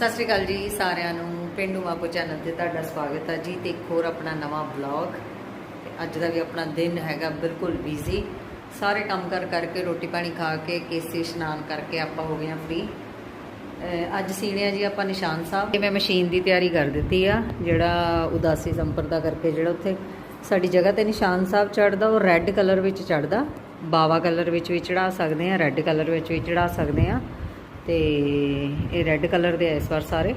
ਸਤਿ ਸ਼੍ਰੀ ਅਕਾਲ ਜੀ ਸਾਰਿਆਂ ਨੂੰ, ਪਿੰਡੂ ਮਾਪੋ ਚੈਨਲ ਤੇ ਤੁਹਾਡਾ ਸਵਾਗਤ ਹੈ ਜੀ ਤੇ ਇੱਕ ਹੋਰ ਆਪਣਾ ਨਵਾਂ ਵਲੌਗ। ਅੱਜ ਦਾ ਵੀ ਆਪਣਾ ਦਿਨ ਹੈਗਾ ਬਿਲਕੁਲ ਬਿਜ਼ੀ ਸਾਰੇ ਕੰਮ ਕਰ ਕਰਕੇ, ਰੋਟੀ ਪਾਣੀ ਖਾ ਕੇ, ਕੇਸੀ ਇਸ਼ਨਾਨ ਕਰਕੇ ਆਪਾਂ ਹੋ ਗਏ ਆ ਫ੍ਰੀ ਅੱਜ ਸੀਨੇ ਜੀ ਆਪਾਂ ਨਿਸ਼ਾਨ ਸਾਹਿਬ। ਤੇ ਮੈਂ ਮਸ਼ੀਨ ਦੀ ਤਿਆਰੀ ਕਰ ਦਿੱਤੀ ਆ, ਜਿਹੜਾ ਉਦਾਸੀ ਸੰਪਰਦਾ ਕਰਕੇ, ਜਿਹੜਾ ਉੱਥੇ ਸਾਡੀ ਜਗ੍ਹਾ ਤੇ ਨਿਸ਼ਾਨ ਸਾਹਿਬ ਚੜਦਾ ਉਹ ਰੈੱਡ ਕਲਰ ਵਿੱਚ ਚੜਦਾ ਬਾਵਾ ਕਲਰ ਵਿੱਚ ਵੀ ਚੜਾ ਸਕਦੇ ਆ ਰੈੱਡ ਕਲਰ ਵਿੱਚ ਵੀ ਚੜਾ ਸਕਦੇ ਆ। ਤੇ ਇਹ ਰੈੱਡ ਕਲਰ ਦੇ ਆ ਇਸ ਵਾਰ ਸਾਰੇ।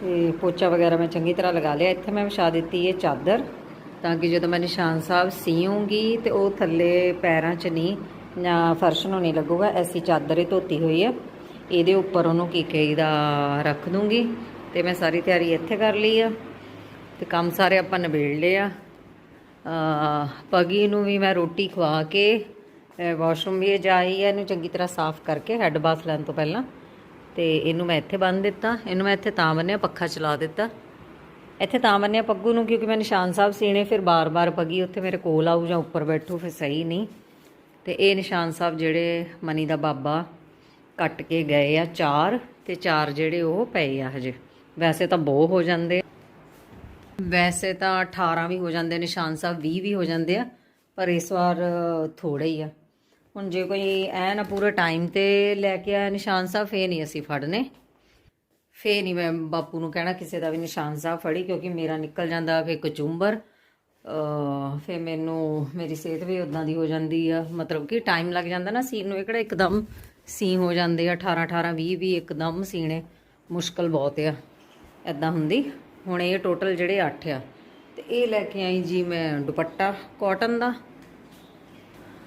ਤੇ ਪੋਚਾ ਵਗੈਰਾ ਮੈਂ ਚੰਗੀ ਤਰ੍ਹਾਂ ਲਗਾ ਲਿਆ। ਇੱਥੇ ਮੈਂ ਵਿਛਾ ਦਿੱਤੀ ਇਹ ਚਾਦਰ, ਤਾਂ ਕਿ ਜਦੋਂ ਮੈਂ ਨਿਸ਼ਾਨ ਸਾਹਿਬ ਸੀਉਂਗੀ ਤੇ ਉਹ ਥੱਲੇ ਪੈਰਾਂ 'ਚ ਨਹੀਂ ਜਾਂ ਫਰਸ਼ ਨੂੰ ਨਹੀਂ ਲੱਗੂਗਾ, ਐਸੀ ਚਾਦਰ ਹੀ ਧੋਤੀ ਹੋਈ ਹੈ। ਇਹਦੇ ਉੱਪਰ ਉਹਨੂੰ ਕੀਕੇ ਦਾ ਰੱਖ ਦੂੰਗੀ ਤੇ ਮੈਂ ਸਾਰੀ ਤਿਆਰੀ ਇੱਥੇ ਕਰ ਲਈ ਆ। ਤੇ ਕੰਮ ਸਾਰੇ ਆਪਾਂ ਨਿਬੇੜ ਲਏ ਆ। ਪਗੀ ਨੂੰ ਵੀ ਮੈਂ ਰੋਟੀ ਖਵਾ ਕੇ ਵਾਸ਼ਰੂਮ ਵੀ ਜਾਈ ਹੈ, ਇਹਨੂੰ ਚੰਗੀ ਤਰ੍ਹਾਂ ਸਾਫ਼ ਕਰਕੇ ਹੈੱਡ ਬਾਥ ਲੈਣ ਤੋਂ ਪਹਿਲਾਂ। ਤੇ ਇਹਨੂੰ ਮੈਂ ਇੱਥੇ ਬੰਨ ਦਿੱਤਾ। ਇਹਨੂੰ ਮੈਂ ਇੱਥੇ ਤਾਂ ਬੰਨਿਆ ਪੱਖਾ ਚਲਾ ਦਿੱਤਾ। ਇੱਥੇ ਤਾਂ ਬੰਨਿਆ ਪੱਗੂ ਨੂੰ, ਕਿਉਂਕਿ ਮੈਂ ਨਿਸ਼ਾਨ ਸਾਹਿਬ ਸੀਣੇ, ਫਿਰ ਬਾਰ-ਬਾਰ ਪੱਗੀ, ਉੱਥੇ ਮੇਰੇ ਕੋਲ ਆਊ ਜਾਂ ਉੱਪਰ ਬੈਠੂ, ਫਿਰ ਸਹੀ ਨਹੀਂ। ਤੇ ਇਹ ਨਿਸ਼ਾਨ ਸਾਹਿਬ ਜਿਹੜੇ ਮਨੀ ਦਾ ਬਾਬਾ ਕੱਟ ਕੇ ਗਏ ਆ ਚਾਰ, ਤੇ ਚਾਰ ਜਿਹੜੇ ਉਹ ਪਏ ਆ ਹਜੇ। ਵੈਸੇ ਤਾਂ ਬਹੁਤ ਹੋ ਜਾਂਦੇ ਵੈਸੇ ਤਾਂ 18 ਵੀ ਹੋ ਜਾਂਦੇ ਨਿਸ਼ਾਨ ਸਾਹਿਬ 20 ਵੀ ਹੋ ਜਾਂਦੇ ਆ, ਪਰ ਇਸ ਵਾਰ ਥੋੜੇ ਹੀ ਆ। ਹੁਣ ਜੇ ਕੋਈ ਐ ਨਾ ਪੂਰੇ ਟਾਈਮ ਤੇ ਲੈ ਕੇ ਆਇਆ ਨਿਸ਼ਾਨ ਸਾਹਿਬ ਫੇ ਨਹੀਂ ਅਸੀਂ ਫੜਨੇ। ਫੇ ਨਹੀਂ ਮੈਂ ਬਾਪੂ ਨੂੰ ਕਹਿਣਾ ਕਿਸੇ ਦਾ ਵੀ ਨਿਸ਼ਾਨ ਸਾਹਿਬ ਫੜੀ, ਕਿਉਂਕਿ ਮੇਰਾ ਨਿਕਲ ਜਾਂਦਾ ਫੇ ਕਚੂੰਬਰ ਅ ਫੇ ਮੈਨੂੰ, ਮੇਰੀ ਸਿਹਤ ਵੀ ਉਦਾਂ ਦੀ ਹੋ ਜਾਂਦੀ ਆ। ਮਤਲਬ ਕਿ ਟਾਈਮ ਲੱਗ ਜਾਂਦਾ ਨਾ ਸੀਨ ਨੂੰ, ਇਹ ਕਿਹੜਾ ਇੱਕਦਮ ਸੀ ਹੋ ਜਾਂਦੇ ਆ 18 18 20 ਵੀ ਇੱਕਦਮ ਸੀਣੇ ਮੁਸ਼ਕਲ ਬਹੁਤ ਆ ਐਦਾਂ ਹੁੰਦੀ। ਹੁਣ ਇਹ ਟੋਟਲ ਜਿਹੜੇ 8 ਆ, ਤੇ ਇਹ ਲੈ ਕੇ ਆਈ ਜੀ ਮੈਂ ਦੁਪੱਟਾ ਕਾਟਨ ਦਾ।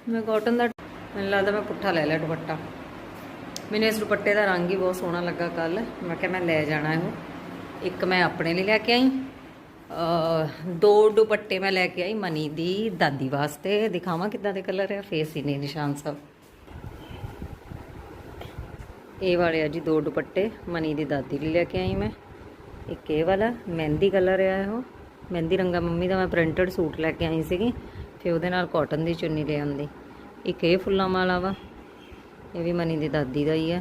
ਮੈਂ ਕਾਟਨ ਦਾ ਮੈਨੂੰ ਲੱਗਦਾ ਮੈਂ ਪੁੱਠਾ ਲੈ ਲਿਆ ਦੁਪੱਟਾ। ਮੈਨੂੰ ਇਸ ਦੁਪੱਟੇ ਦਾ ਰੰਗ ਹੀ ਬਹੁਤ ਸੋਹਣਾ ਲੱਗਾ ਕੱਲ ਮੈਂ ਕਿਹਾ ਮੈਂ ਲੈ ਜਾਣਾ ਇਹ ਇੱਕ ਮੈਂ ਆਪਣੇ ਲਈ ਲੈ ਕੇ ਆਈ। ਦੋ ਦੁਪੱਟੇ ਮੈਂ ਲੈ ਕੇ ਆਈ ਮਨੀ ਦੀ ਦਾਦੀ ਵਾਸਤੇ। ਦਿਖਾਵਾਂ ਕਿੱਦਾਂ ਦੇ ਕਲਰ ਆ। ਫੇਸ ਹੀ ਨਹੀਂ ਨਿਸ਼ਾਨ ਸਾਹਿਬ ਇਹ ਵਾਲੇ ਆ ਜੀ ਦੋ ਦੁਪੱਟੇ। ਮਨੀ ਦੀ ਦਾਦੀ ਲਈ ਲੈ ਕੇ ਆਈ ਮੈਂ। ਇੱਕ ਇਹ ਵਾਲਾ, ਮਹਿੰਦੀ ਕਲਰ ਆ ਇਹੋ। ਮਹਿੰਦੀ ਰੰਗਾ ਮੰਮੀ ਦਾ ਮੈਂ ਪ੍ਰਿੰਟਡ ਸੂਟ ਲੈ ਕੇ ਆਈ ਸੀਗੀ। ਫਿਰ ਉਹਦੇ ਨਾਲ ਕਾਟਨ ਦੀ ਚੁੰਨੀ ਲੈ ਆਂਦੀ ਇੱਕ ਇਹ ਫੁੱਲਾਂ ਵਾਲਾ ਵਾ, ਇਹ ਵੀ ਮਨੀ ਦੀ ਦਾਦੀ ਦਾ ਹੀ ਆ।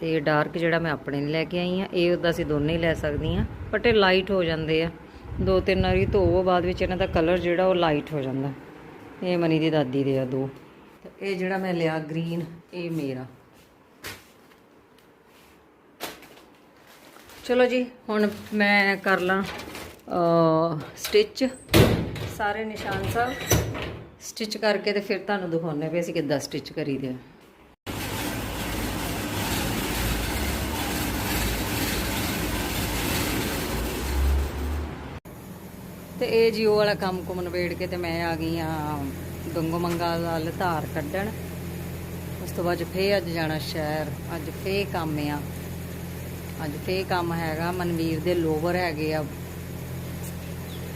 ਤੇ ਡਾਰਕ ਜਿਹੜਾ ਮੈਂ ਆਪਣੇ ਲੈ ਕੇ ਆਈ ਆ, ਇਹ ਉਹਦਾ ਅਸੀਂ ਦੋਨੇ ਹੀ ਲੈ ਸਕਦੀ ਆ ਬਟ ਇਹ ਲਾਈਟ ਹੋ ਜਾਂਦੇ ਆ। ਦੋ ਤਿੰਨ ਵਾਰੀ ਧੋਵੋ, ਬਾਅਦ ਵਿੱਚ ਇਹਨਾਂ ਦਾ ਕਲਰ ਜਿਹੜਾ ਉਹ ਲਾਈਟ ਹੋ ਜਾਂਦਾ। ਇਹ ਮਨੀ ਦੀ ਦਾਦੀ ਦੇ ਆ ਦੋ। ਇਹ ਜਿਹੜਾ ਮੈਂ ਲਿਆ ਗ੍ਰੀਨ ਇਹ ਮੇਰਾ। ਚਲੋ ਜੀ, ਹੁਣ ਮੈਂ ਕਰ ਲਾਂ ਸਟਿਚ ਸਾਰੇ ਨਿਸ਼ਾਨ ਸਾਹਿਬ। ਸਟਿਚ ਕਰਕੇ ਤੇ ਫਿਰ ਤੁਹਾਨੂੰ ਦਿਖਾਉਣੇ ਵੀ ਅਸੀਂ ਕਿੱਦਾਂ ਸਟਿਚ ਕਰੀਦੇ ਆ। ਤੇ ਇਹ ਜੀ ਉਹ ਵਾਲਾ ਕੰਮ ਕੁਮ ਨਵੇੜ ਕੇ ਤੇ ਮੈਂ ਆ ਗਈ ਆ ਗੰਗੋ ਮੰਗਾ ਵੱਲ ਧਾਰ ਕੱਢਣ। ਉਸ ਤੋਂ ਬਾਅਦ ਫੇਰ ਅੱਜ ਜਾਣਾ ਸ਼ਹਿਰ। ਅੱਜ ਫੇ ਕੰਮ ਆ। ਅੱਜ ਫੇ ਕੰਮ ਹੈਗਾ। ਮਨਵੀਰ ਦੇ ਲੋਵਰ ਹੈਗੇ ਆ।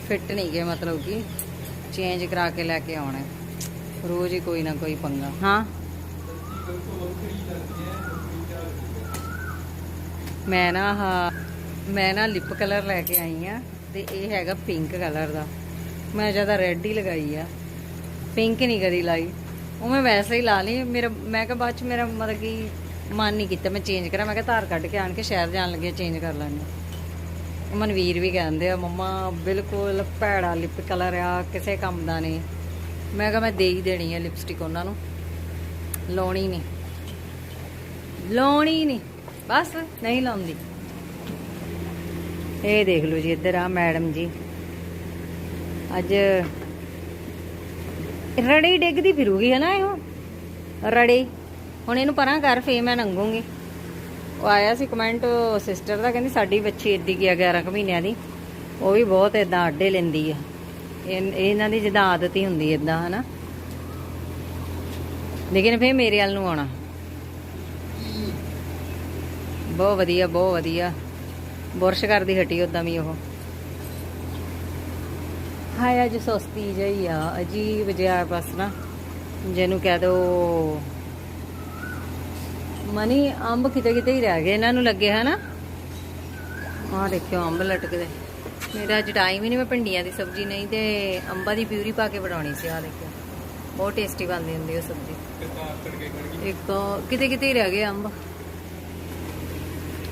ਫਿੱਟ ਨਹੀਂ ਗਏ ਮਤਲਬ ਕਿ। ਚੇਂਜ ਕਰਾ ਕੇ ਲੈ ਕੇ ਆਉਣੇ। ਰੋਜ਼ ਹੀ ਕੋਈ ਨਾ ਕੋਈ ਪੰਗਾ। ਹਾਂ? ਮੈਂ ਨਾ ਆਹ, ਮੈਂ ਨਾ ਲਿਪ ਕਲਰ ਲੈ ਕੇ ਆਈ ਆ ਤੇ ਇਹ ਹੈਗਾ ਪਿੰਕ ਕਲਰ ਦਾ। ਮੈਂ ਜ਼ਿਆਦਾ ਰੈੱਡ ਹੀ ਲਗਾਈ ਆ। ਪਿੰਕ ਨਹੀਂ ਕਦੀ ਲਾਈ। ਉਹ ਮੈਂ ਵੈਸੇ ਹੀ ਲਾ ਲਈ। ਮੇਰਾ, ਮੈਂ ਕਿਹਾ ਬਾਅਦ ਚ ਮੇਰਾ ਮਤਲਬ ਕਿ ਮਨ ਨਹੀਂ ਕੀਤਾ। ਮੈਂ ਚੇਂਜ ਕਰਾਂ। ਮੈਂ ਕਿਹਾ ਧਾਰ ਕੱਢ ਕੇ ਆਣ ਕੇ ਸ਼ਹਿਰ ਜਾਣ ਲੱਗੇ ਚੇਂਜ ਕਰ ਲੈਣੇ ਮਨਵੀਰ ਵੀ ਕਹਿੰਦੇ ਆ, ਮੰਮਾ, ਬਿਲਕੁਲ ਭੈੜਾ ਲਿਪ ਕਲਰ ਆ, ਕਿਸੇ ਕੰਮ ਦਾ ਨਹੀਂ। ਮੈਂ ਕਿਹਾ, ਮੈਂ ਦੇ ਹੀ ਦੇਣੀ ਆ ਲਿਪਸਟਿਕ ਉਹਨਾਂ ਨੂੰ। ਲਾਉਣੀ ਨਹੀਂ। ਲਾਉਣੀ ਨਹੀਂ। ਬਸ, ਨਹੀਂ ਲਾਉਂਦੀ। ਇਹ ਦੇਖ ਲਓ ਜੀ ਇੱਧਰ ਆ ਮੈਡਮ ਜੀ। ਅੱਜ ਰੜੀ ਡਿੱਗਦੀ ਫਿਰੂਗੀ ਹੈ ਨਾ ਇਹੋ? ਰੜੀ। ਹੁਣ ਇਹਨੂੰ ਪਰਾਂ ਕਰ ਫੇ ਮੈਂ ਨੰਗੂਗੀ। ਉਹ ਆਇਆ ਸੀ ਕਮੈਂਟ ਸਿਸਟਰ ਦਾ, ਕਹਿੰਦੀ ਸਾਡੀ ਬੱਚੀ ਏਦੀ ਗਿਆ 11 ਮਹੀਨਿਆਂ ਦੀ। ਉਹ ਵੀ ਬਹੁਤ ਇਦਾਂ ਆਡੇ ਲੈਂਦੀ ਆ। ਇਹਨਾਂ ਦੀ ਜਿੱਦਾਂ ਆਦਤ ਹੀ ਹੁੰਦੀ ਇਦਾਂ ਹਨਾ? ਲੇਕਿਨ ਫੇ ਮੇਰੇ ਵੱਲ ਨੂੰ ਆਉਣਾ। ਬਹੁਤ ਵਧੀਆ ਬਹੁਤ ਵਧੀਆ। ਬੁਰਸ਼ ਕਰਦੀ ਹਟੀ ਉਦਾਂ ਵੀ ਉਹ। ਹਾਏ, ਅੱਜ ਸਸਤੀ ਜਈ ਆ। ਅਜੀਬ ਜਿਹਾ ਬਸ ਨਾ। ਜਿਹਨੂੰ ਕਹਿ ਦੋ ਮਨੀ, ਅੰਬ ਕਿਤੇ ਕਿਤੇ ਹੀ ਰਹਿ ਗਏ, ਇਹਨਾਂ ਨੂੰ ਲੱਗੇ ਹਨਾ। ਆਹ ਦੇਖਿਓ, ਅੰਬ ਲਟਕਦੇ। ਮੇਰਾ ਅੱਜ ਟਾਈਮ ਹੀ ਨਹੀਂ ਮੈਂ ਭਿੰਡੀਆਂ ਦੀ ਸਬਜ਼ੀ, ਨਹੀਂ ਤੇ ਅੰਬਾਂ ਦੀ ਪਿਊਰੀ ਪਾ ਕੇ ਬਣਾਉਣੀ ਸੀ, ਆਹ ਦੇਖਿਓ। ਬਹੁਤ ਟੇਸਟੀ ਬਣਦੀ ਹੁੰਦੀ ਉਹ ਸਬਜ਼ੀ। ਇੱਕ ਕਿਤੇ ਕਿਤੇ ਹੀ ਰਹਿ ਗਏ ਅੰਬ।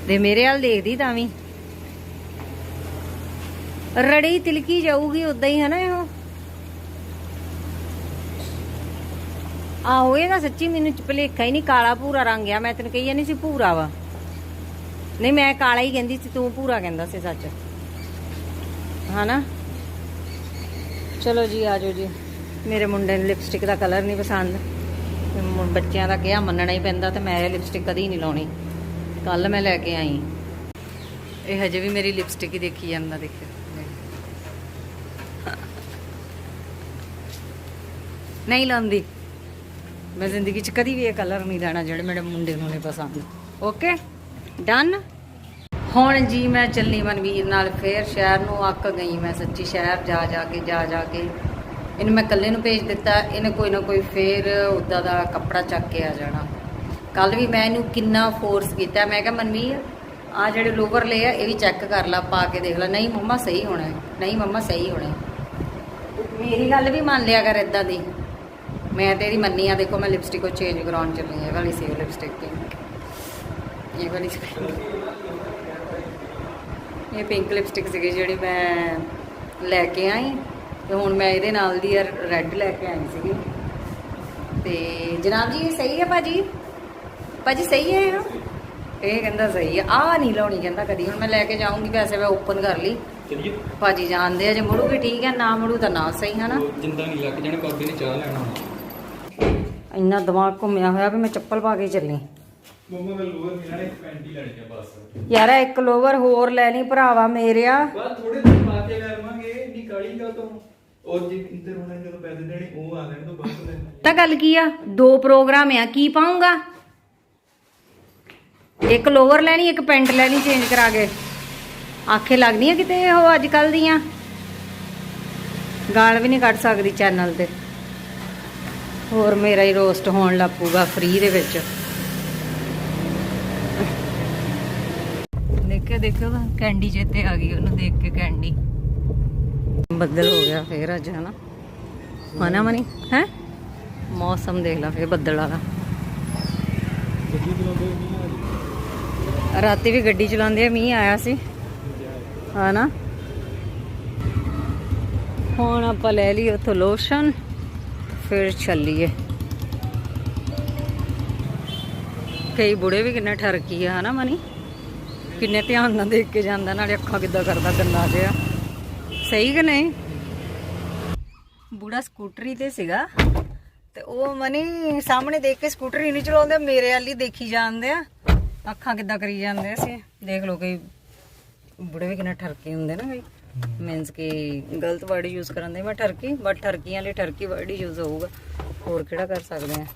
ਦੇ ਮੇਰੇ ਵੱਲ ਦੇਖਦੀ ਤਾਂ ਵੀ। ਰੜੀ ਤਿਲਕੀ ਜਾਊਗੀ ਉਦਾਂ ਹੀ, ਹਨਾ ਇਹੋ? ਆਹੋ, ਇਹ ਸੱਚੀ ਮੈਨੂੰ ਭਲੇਖਾ ਹੀ ਨਹੀਂ, ਕਾਲਾ ਭੂਰਾ ਰੰਗ ਆ, ਮੈਂ ਤੈਨੂੰ ਕਹੀ ਨਹੀਂ ਸੀ ਭੂਰਾ ਵਾ। ਨਹੀਂ, ਮੈਂ ਕਾਲਾ ਹੀ ਕਹਿੰਦੀ ਸੀ, ਤੂੰ ਭੂਰਾ ਕਹਿੰਦਾ ਸੀ ਸੱਚ। ਹਨਾ? ਚਲੋ ਜੀ ਆਜੋ ਜੀ। ਮੇਰੇ ਮੁੰਡੇ ਨੂੰ ਲਿਪਸਟਿਕ ਦਾ ਕਲਰ ਨਹੀਂ ਪਸੰਦ। ਬੱਚਿਆਂ ਦਾ ਕਿਹਾ ਮੰਨਣਾ ਹੀ ਪੈਂਦਾ ਤੇ ਮੈਂ ਇਹ ਲਿਪਸਟਿਕ ਕਦੀ ਨਹੀਂ ਲਾਉਣੀ। ਕੱਲ ਮੈਂ ਲੈ ਕੇ ਆਈ। ਇਹ ਹਜੇ ਵੀ ਮੇਰੀ ਲਿਪਸਟਿਕ ਹੀ ਦੇਖੀ ਜਾਂਦਾ, ਦੇਖਿਓ। ਨਹੀਂ ਲਾਉਂਦੀ। ਮੈਂ ਜ਼ਿੰਦਗੀ 'ਚ ਕਦੀ ਵੀ ਇਹ ਕਲਰ ਨਹੀਂ ਲੈਣਾ ਜਿਹੜੇ ਮੇਰੇ ਮੁੰਡੇ ਨੂੰ ਨਹੀਂ ਪਸੰਦ। ਓਕੇ ਡਨ ਹੁਣ ਜੀ ਮੈਂ ਚੱਲੀ ਮਨਵੀਰ ਨਾਲ ਫੇਰ ਸ਼ਹਿਰ ਨੂੰ, ਅੱਕ ਗਈ ਮੈਂ ਸੱਚੀ ਸ਼ਹਿਰ ਜਾ ਜਾ ਕੇ, ਜਾ ਜਾ ਕੇ। ਇਹਨੂੰ ਮੈਂ ਇਕੱਲੇ ਨੂੰ ਭੇਜ ਦਿੱਤਾ, ਇਹਨੇ ਕੋਈ ਨਾ ਕੋਈ ਫੇਰ ਉਦਾਂ ਦਾ ਕੱਪੜਾ ਚੱਕ ਕੇ ਆ ਜਾਣਾ। ਕੱਲ ਵੀ ਮੈਂ ਇਹਨੂੰ ਕਿੰਨਾ ਫੋਰਸ ਕੀਤਾ, ਮੈਂ ਕਿਹਾ, ਮਨਵੀਰ ਆ ਜਿਹੜੇ ਲੋਵਰ ਲਏ ਆ, ਇਹ ਵੀ ਚੈੱਕ ਕਰ ਲੈ, ਪਾ ਕੇ ਦੇਖ ਲੈ। ਨਹੀਂ, ਮੰਮਾ ਸਹੀ ਹੋਣਾ ਨਹੀਂ, ਮੰਮਾ ਸਹੀ ਹੋਣਾ ਮੇਰੀ ਗੱਲ ਵੀ ਮੰਨ ਲਿਆ ਕਰ ਇਦਾਂ ਦੀ। ਮੈਂ ਤੇਰੀ ਮੰਨੀ ਆ ਦੇਖੋ ਮੈਂ ਲਿਪਸਟਿਕ ਕੋ ਚੇਂਜ ਕਰਾਉਣ ਚੱਲੀ ਹਾਂ ਇਹ ਵਾਲੀ ਸੀ ਲਿਪਸਟਿਕ ਦੀ ਇਹ ਵਾਲੀ ਸੀ ਇਹ ਪਿੰਕ ਲਿਪਸਟਿਕ ਸੀਗੀ ਜਿਹੜੀ ਮੈਂ ਲੈ ਕੇ ਆਈ ਤੇ ਹੁਣ ਮੈਂ ਇਹਦੇ ਨਾਲ ਦੀ ਰੈੱਡ ਲੈ ਕੇ ਆਈ ਸੀਗੀ। ਤੇ ਜਨਾਬ ਜੀ ਇਹ ਸਹੀ ਹੈ ਭਾਜੀ? ਭਾਜੀ ਸਹੀ ਹੈ ਇਹ? ਕਹਿੰਦਾ ਸਹੀ ਹੈ। ਆ ਨਹੀਂ ਲਾਉਣੀ ਕਹਿੰਦਾ ਕਦੀ। ਹੁਣ ਮੈਂ ਲੈ ਕੇ ਜਾਊਂਗੀ ਵੈਸੇ ਮੈਂ ਓਪਨ ਕਰ ਲਈ। ਭਾਜੀ ਜਾਣਦੇ ਆ ਜੇ ਮੁੜੂਗੀ ਠੀਕ ਹੈ ਨਾ ਮੁੜੂ ਤਾਂ ਨਾ ਸਹੀ ਹੈ ਨਾ ਜਿੰਦਾ ਨਹੀਂ ਲੱਗ ਜਾਣਾ ਬਾਬੇ ਨੇ ਚਾਹ ਲੈਣਾ। ਇੰਨਾ ਦਿਮਾਗ ਘੁੰਮਿਆ ਹੋਇਆ ਵੀ ਮੈਂ ਚੱਪਲ ਪਾ ਕੇ ਚੱਲੀ। ਮੰਮਾ ਮੈਂ ਲੋਅਰ ਨਹੀਂ ਲੈਣਾ ਇੱਕ ਪੈਂਟ ਹੀ ਲੈਣੀ ਆ ਬਸ। ਯਾਰ ਇੱਕ ਲੋਵਰ ਹੋਰ ਲੈ ਲਈ ਭਰਾਵਾ ਮੇਰਿਆ। ਬਸ ਥੋੜੇ ਦਿਨ ਪਾ ਕੇ ਲੈਵਾਂਗੇ ਇੰਨੀ ਕਾਲੀ ਗਾ ਤੋਂ ਉਹ ਜੇ ਇੰਦਰ ਹੋਣਾ ਜਦੋਂ ਪੈਸੇ ਦੇਣੇ ਉਹ ਆ ਲੈਣ ਤੋਂ ਬਾਅਦ ਲੈ ਤਾਂ ਗੱਲ ਕੀ ਆ? ਦੋ ਪ੍ਰੋਗਰਾਮ ਆ ਕੀ ਪਾਉਂਗਾ ਇੱਕ ਲੋਵਰ ਲੈਣੀ ਇੱਕ ਪੈਂਟ ਲੈਣੀ ਚੇਂਜ ਕਰਾ ਕੇ। ਆਖੇ ਲੱਗਦੀਆਂ ਕਿਤੇ ਉਹ ਅੱਜ ਕੱਲ ਦੀਆਂ? ਗਾਲ ਵੀ ਨਹੀਂ ਕੱਢ ਸਕਦੀ ਚੈਨਲ ਤੇ। ਹੋਰ ਮੇਰਾ ਹੀ ਰੋਸਟ ਹੋਣ ਲੱਪੂਗਾ ਫ੍ਰੀ ਦੇ ਵਿੱਚ। ਦੇਖਿਓ ਦੇਖਿਓ ਕੈਂਡੀ ਚੇਤੇ ਆ ਗਈ, ਉਹਨੂੰ ਦੇਖ ਕੇ ਕੈਂਡੀ ਬੱਦਲ ਹੋ ਗਿਆ ਫੇਰ ਅੱਜ, ਹਨਾ? ਹਨਾ ਮਨੀ? ਹੈ? ਮੌਸਮ ਦੇਖ ਲਾ ਫੇਰ ਬੱਦਲ ਵਾਲਾ। ਆ ਰਾਤੀ ਵੀ ਗੱਡੀ ਚਲਾਉਂਦੇ ਆ, ਮੀਂਹ ਆਇਆ ਸੀ। ਹਨਾ? ਹੁਣ ਆਪਾਂ ਲੈ ਲਈ ਉੱਥੋਂ ਲੋਸ਼ਨ ਫਿਰ ਚੱਲੀਏ ਕਈ ਬੁੜੇ ਵੀ ਕਿੰਨੇ ਠਰਕੀ ਆ, ਹਨਾ ਮਨੀ? ਕਿੰਨੇ ਧਿਆਨ ਨਾਲ ਦੇਖ ਕੇ ਜਾਂਦਾ, ਨਾਲੇ ਅੱਖਾਂ ਕਿੱਦਾਂ ਕਰਦਾ ਗੰਦਾ ਜਿਹਾ। ਸਹੀ ਕਿ ਨਹੀਂ? ਬੁੜਾ ਸਕੂਟਰੀ ਤੇ ਸੀਗਾ, ਤੇ ਉਹ ਮਨੀ ਸਾਹਮਣੇ ਦੇਖ ਕੇ ਸਕੂਟਰੀ ਨਹੀਂ ਚਲਾਉਂਦੇ, ਮੇਰੇ ਵਾਲੀ ਦੇਖੀ ਜਾਂਦੇ ਆ। ਅੱਖਾਂ ਕਿੱਦਾਂ ਕਰੀ ਜਾਂਦੇ ਸੀ। ਦੇਖ ਲਓ ਕਈ ਬੁੜੇ ਵੀ ਕਿੰਨੇ ਠਰਕੇ ਹੁੰਦੇ ਨਾ ਕਈ। ਮੀਨਸ ਕਿ ਗਲਤ ਵਰਡ ਯੂਜ਼ ਕਰਨ ਦੇ, ਮੈਂ ਠਰਕੀ ਬਟ ਠਰਕੀਆਂ ਲਈ ਠਰਕੀ ਵਰਡ ਹੀ ਯੂਜ਼ ਹੋਊਗਾ। ਹੋਰ ਕਿਹੜਾ ਕਰ ਸਕਦੇ ਆ?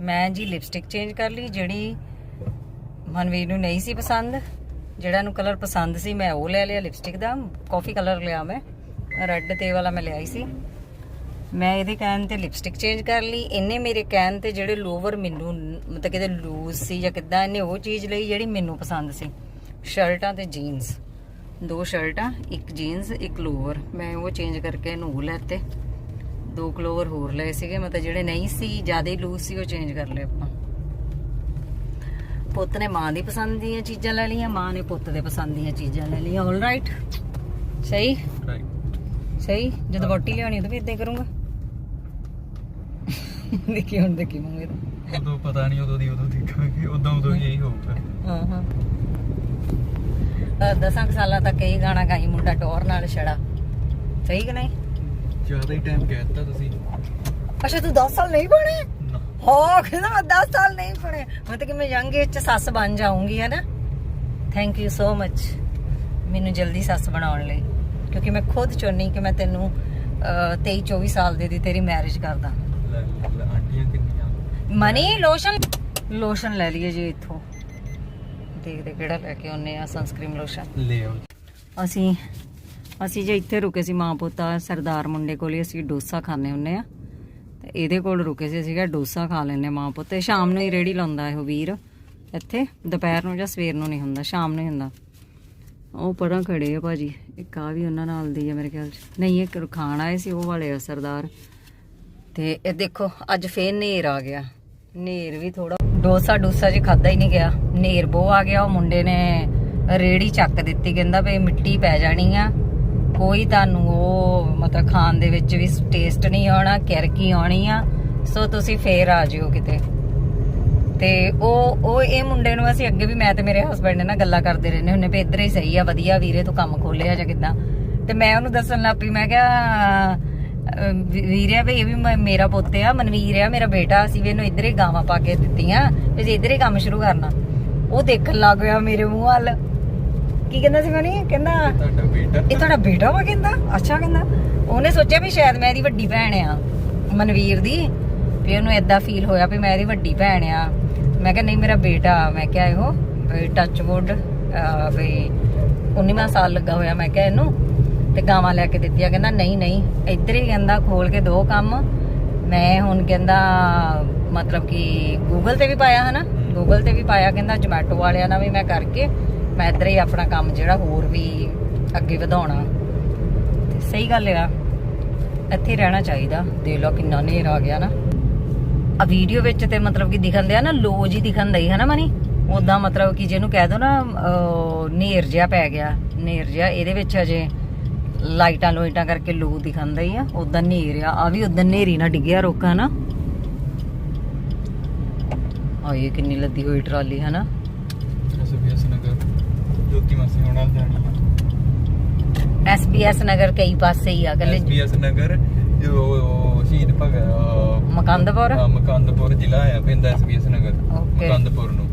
ਮੈਂ ਜੀ ਲਿਪਸਟਿਕ ਚੇਂਜ ਕਰ ਲਈ, ਜਿਹੜੀ ਮਨਵੀਰ ਨੂੰ ਨਹੀਂ ਸੀ ਪਸੰਦ, ਜਿਹੜਾ ਨੂੰ ਕਲਰ ਪਸੰਦ ਸੀ, ਮੈਂ ਉਹ ਲੈ ਲਿਆ ਲਿਪਸਟਿਕ ਦਾ। ਕਾਫੀ ਕਲਰ ਲਿਆ ਮੈਂ। ਰੈੱਡ ਤੇ ਵਾਲਾ ਮੈਂ ਲਿਆਈ ਸੀ। ਮੈਂ ਇਹਦੇ ਕਹਿਣ ਤੇ ਲਿਪਸਟਿਕ ਚੇਂਜ ਕਰ ਲਈ। ਇਹਨੇ ਮੇਰੇ ਕਹਿਣ ਤੇ ਜਿਹੜੇ ਲੋਵਰ ਮੈਨੂੰ ਮਤਲਬ ਕਿਤੇ ਲੂਜ਼ ਸੀ ਜਾਂ ਕਿੱਦਾਂ ਇਹਨੇ ਉਹ ਚੀਜ਼ ਲਈ ਜਿਹੜੀ ਮੈਨੂੰ ਪਸੰਦ ਸੀ। ਸ਼ਰਟਾਂ ਤੇ ਜੀਨਸ ਦੋ ਸ਼ਰਟਾਂ ਇੱਕ ਜੀਨਸ ਇੱਕ ਲੋਵਰ ਮੈਂ ਉਹ ਚੇਂਜ ਕਰਕੇ ਇਹਨੂੰ ਉਹ ਲੈਤੇ। ਦੋ ਕਲੋਵਰ ਹੋਰ ਲਏ ਸੀਗੇ ਮਤਲਬ ਜਿਹੜੇ ਨਹੀਂ ਸੀ ਜ਼ਿਆਦਾ ਲੂਜ਼ ਸੀ ਉਹ ਚੇਂਜ ਕਰ ਲਏ ਆਪਾਂ। ਪੁੱਤ ਨੇ ਮਾਂ ਦੀ ਪਸੰਦ ਦੀਆਂ ਚੀਜ਼ਾਂ ਲੈ ਲਈਆਂ ਮਾਂ ਨੇ ਪੁੱਤ ਦੇ ਪਸੰਦ ਦੀਆਂ ਚੀਜ਼ਾਂ ਲੈ ਲਈਆਂ। ਆਲ ਰਾਈਟ ਸਹੀ? ਰਾਈਟ ਸਹੀ? ਜਦੋਂ ਵੋਟੀ ਲਿਆਉਣੀ ਤਾਂ ਵੀ ਇਦਾਂ ਹੀ ਕਰੂੰਗਾ? ਦੇਖੀ ਹੁਣ ਦੇਖੀ ਮੰਗੇ ਉਦੋਂ ਪਤਾ ਨਹੀਂ ਉਦੋਂ ਦੀ ਉਦੋਂ ਦੇਖਾਂਗੇ ਉਦੋਂ ਉਦੋਂ ਹੀ ਇਹੀ ਹੋਊਗਾ। ਹਾਂ ਹਾਂ। ਅਹ ਦਸਾਂ ਕੁ ਸਾਲਾਂ ਤੱਕ ਇਹ ਗਾਣਾ ਗਾਈ ਮੁੰਡਾ ਟੋਰ ਨਾਲ ਛੜਾ। ਸਹੀ ਕਿ ਨਹੀਂ? ਜ਼ਿਆਦਾ ਹੀ ਟਾਈਮ ਕਹਿਤਾ ਤੁਸੀਂ। ਅੱਛਾ ਤੂੰ 10 ਸਾਲ ਨਹੀਂ ਬਣੇ? ਨਾ। ਹੋ ਕਹਿੰਦਾ ਮੈਂ 10 ਸਾਲ ਨਹੀਂ ਪੜੇ ਮੈਂ ਤਾਂ ਕਿ ਮੈਂ ਯੰਗ ਏਜ ਚ ਸੱਸ ਬਣ ਜਾਊਂਗੀ ਹੈ ਨਾ? ਥੈਂਕ ਯੂ ਸੋ ਮਚ ਮੈਨੂੰ ਜਲਦੀ ਸੱਸ ਬਣਾਉਣ ਲਈ। ਕਿਉਂਕਿ ਮੈਂ ਖੁਦ ਚਾਹੁੰਦੀ ਕਿ ਮੈਂ ਤੈਨੂੰ 23 24 ਸਾਲ ਦੇ ਦੀ ਤੇਰੀ ਮੈਰਿਜ ਕਰਦਾ। ਲੈ ਲੈ, ਮਨੀ ਲੋਸ਼ਨ ਲੋਸ਼ਨ ਲੈ ਲਈਏ ਜੀ ਇੱਥੋਂ। ਦੇਖਦੇ ਕਿਹੜਾ ਲੈ ਕੇ ਆਉਨੇ ਆ ਸਨਸਕ੍ਰੀਨ ਲੋਸ਼ਨ ਲੈ ਆਓ ਅਸੀਂ ਅਸੀਂ ਜੇ ਇੱਥੇ ਰੁਕੇ ਸੀ ਮਾਂ ਪੁੱਤਾ ਸਰਦਾਰ ਮੁੰਡੇ ਕੋਲੇ ਅਸੀਂ ਡੋਸਾ ਖਾਣੇ ਹੁੰਨੇ ਆ। ਤੇ ਇਹਦੇ ਕੋਲ ਰੁਕੇ ਸੀ ਸੀਗਾ ਡੋਸਾ ਖਾ ਲੈਨੇ ਮਾਂ ਪੁੱਤ। ਸ਼ਾਮ ਨੂੰ ਹੀ ਰੇੜੀ ਲਾਉਂਦਾ ਇਹੋ ਵੀਰ। ਇੱਥੇ ਦੁਪਹਿਰ ਨੂੰ ਜਾਂ ਸਵੇਰ ਨੂੰ ਨਹੀਂ ਹੁੰਦਾ ਸ਼ਾਮ ਨੂੰ ਹੀ ਹੁੰਦਾ। ਉਹ ਪਰਾਂ ਖੜੇ ਆ ਭਾਜੀ। ਇੱਕ ਆ ਵੀ ਉਹਨਾਂ ਨਾਲ ਦੀ ਆ ਮੇਰੇ ਖਿਆਲ ਚ। ਨਹੀਂ ਇਹ ਖਾਣ ਆਏ ਸੀ ਉਹ ਵਾਲੇ ਆ ਸਰਦਾਰ। ਤੇ ਇਹ ਦੇਖੋ ਅੱਜ ਫੇਰ ਨੇਰ ਆ ਗਿਆ। ਨੇਰ ਵੀ ਥੋੜਾ ਡੋਸਾ ਡੋਸਾ ਜੀ ਖਾਦਾ ਹੀ ਨਹੀਂ ਗਿਆ। ਨੇਰ ਬੋ ਆ ਗਿਆ, ਉਹ ਮੁੰਡੇ ਨੇ ਰੇੜੀ ਚੱਕ ਦਿੱਤੀ, ਕਹਿੰਦਾ ਵੀ ਮਿੱਟੀ ਪੈ ਜਾਣੀ ਆ। ਕੋਈ ਤੁਹਾਨੂੰ ਉਹ ਮਤਲਬ ਖਾਣ ਦੇ ਵਿੱਚ ਵੀ ਟੇਸਟ ਨਹੀਂ ਆਉਣਾ, ਕਿਰਕੀ ਆਉਣੀ ਆ। ਸੋ ਤੁਸੀਂ ਫੇਰ ਆ ਜਿਓ ਕਿਤੇ। ਤੇ ਉਹ ਉਹ ਇਹ ਮੁੰਡੇ ਨੂੰ ਅਸੀਂ ਅੱਗੇ ਵੀ ਮੈਂ ਤੇ ਮੇਰੇ ਹਸਬੰਡ ਨੇ ਨਾ ਗੱਲਾਂ ਕਰਦੇ ਰਹਿੰਦੇ ਹੁੰਨੇ ਵੀ ਇੱਧਰ ਹੀ ਸਹੀ ਆ, ਵਧੀਆ ਵੀਰੇ ਤੂੰ ਕੰਮ ਖੋਲਿਆ ਜਾਂ ਕਿਦਾਂ। ਤੇ ਮੈਂ ਉਹਨੂੰ ਦੱਸਣ ਲੱਗ ਪਈ, ਮੈਂ ਕਿਹਾ ਅਹ, ਵੀ- ਇਹ ਵੀ ਮੇਰਾ ਪੁੱਤ ਆ ਮਨਵੀਰ ਆ ਮੇਰਾ ਬੇਟਾ ਅਸੀਂ ਵੀ ਇਹਨੂੰ ਇੱਧਰ ਗਾਵਾਂ ਪਾ ਕੇ ਦਿੱਤੀਆਂ ਵੀ ਅਸੀਂ ਇੱਧਰ ਕੰਮ ਸ਼ੁਰੂ ਕਰਨਾ। ਉਹ ਦੇਖਣ ਲੱਗ ਗਿਆ ਮੇਰੇ ਮੂੰਹ ਵੱਲ। ਕੀ ਕਹਿੰਦਾ ਸੀ ਮਨੀ? ਕਹਿੰਦਾ ਤੁਹਾਡਾ ਬੇਟਾ। ਇਹ ਤੁਹਾਡਾ ਬੇਟਾ ਵਾ ਕਹਿੰਦਾ? ਅੱਛਾ ਕਹਿੰਦਾ। ਉਹਨੇ ਸੋਚਿਆ ਵੀ ਸ਼ਾਇਦ ਮੈਂ ਇਹਦੀ ਵੱਡੀ ਭੈਣ ਆ ਮਨਵੀਰ ਦੀ। ਵੀ ਉਹਨੂੰ ਏਦਾਂ ਫੀਲ ਹੋਇਆ ਵੀ ਮੈਂ ਇਹਦੀ ਵੱਡੀ ਭੈਣ ਆ। ਮੈਂ ਕਿਹਾ ਨਹੀਂ ਮੇਰਾ ਬੇਟਾ ਮੈਂ ਕਿਹਾ ਇਹੋ ਟੱਚ ਵੁੱਡ ਵੀ 19ਵਾਂ ਸਾਲ ਲੱਗਾ ਹੋਇਆ ਮੈਂ ਕਿਹਾ ਇਹਨੂੰ। ਤੇ ਗਾਵਾਂ ਲੈ ਕੇ ਦਿੱਤੀਆਂ। ਕਹਿੰਦਾ ਨਹੀਂ ਨਹੀਂ ਇੱਧਰ ਹੀ ਕਹਿੰਦਾ ਖੋਲ ਕੇ ਦੋ ਕੰਮ। ਮੈਂ ਹੁਣ ਕਹਿੰਦਾ ਮਤਲਬ ਕਿ ਗੂਗਲ ਤੇ ਵੀ ਪਾਇਆ ਹਨਾ? ਗੂਗਲ ਤੇ ਵੀ ਪਾਇਆ ਕਹਿੰਦਾ ਜੋਮੈਟੋ ਵਾਲਿਆਂ ਨਾਲ ਵੀ ਮੈਂ ਕਰਕੇ ਮੈਂ ਇੱਧਰ ਹੀ ਆਪਣਾ ਕੰਮ ਜਿਹੜਾ ਹੋਰ ਵੀ ਅੱਗੇ ਵਧਾਉਣਾ। ਤੇ ਸਹੀ ਗੱਲ ਆ। ਇੱਥੇ ਰਹਿਣਾ ਚਾਹੀਦਾ। ਦੇਖ ਲਓ ਕਿੰਨਾ ਨੇਰ ਆ ਗਿਆ ਨਾ। ਆ ਵੀਡੀਓ ਵਿੱਚ ਤੇ ਮਤਲਬ ਕਿ ਦਿਖਣ ਦਿਆ ਨਾ ਲੋ ਜੀ ਦਿਖਣ ਦਈ ਹੈ ਨਾ ਮਨੀ? ਉਦਾਂ ਮਤਲਬ ਕਿ ਜਿਹਨੂੰ ਕਹਿ ਦੋ ਨਾ ਨੇਰ ਜਿਹਾ ਪੈ ਗਿਆ। ਨੇਰ ਜਿਹਾ ਇਹਦੇ ਵਿੱਚ ਅਜੇ ਲਾਈਟਾਂ ਲੋਈਟਾਂ ਕਰਕੇ ਲੋ ਦਿਖਣ ਦਈ ਆ ਉਦਾਂ ਨੇਰ ਆ ਆ ਵੀ ਉਦਾਂ ਨੇਰੀ ਨਾ ਡਿੱਗਿਆ ਰੋਕਾ ਨਾ। ਆਏ ਕਿੰਨੀ ਲੱਦੀ ਹੋਈ ਟਰਾਲੀ ਹੈ ਨਾ ਐਸਬੀਐਸ ਨਗਰ ਜੋਤੀ ਮਾਸੀ ਹੋਣਾ ਜਾਣੀ ਐਸਬੀਐਸ ਨਗਰ ਕਈ ਪਾਸੇ ਹੀ ਆ ਗੱਲੇ ਐਸਬੀਐਸ ਨਗਰ ਜੋ ਸ਼ਹੀਦ ਭਗਤ ਮਕੰਦਪੁਰ? ਮਕੰਦਪੁਰ ਜ਼ਿਲ੍ਹਾ ਆ ਪੈਂਦਾ ਐਸਬੀਐਸ ਨਗਰ. ਮਕੰਦਪੁਰ ਨੂੰ।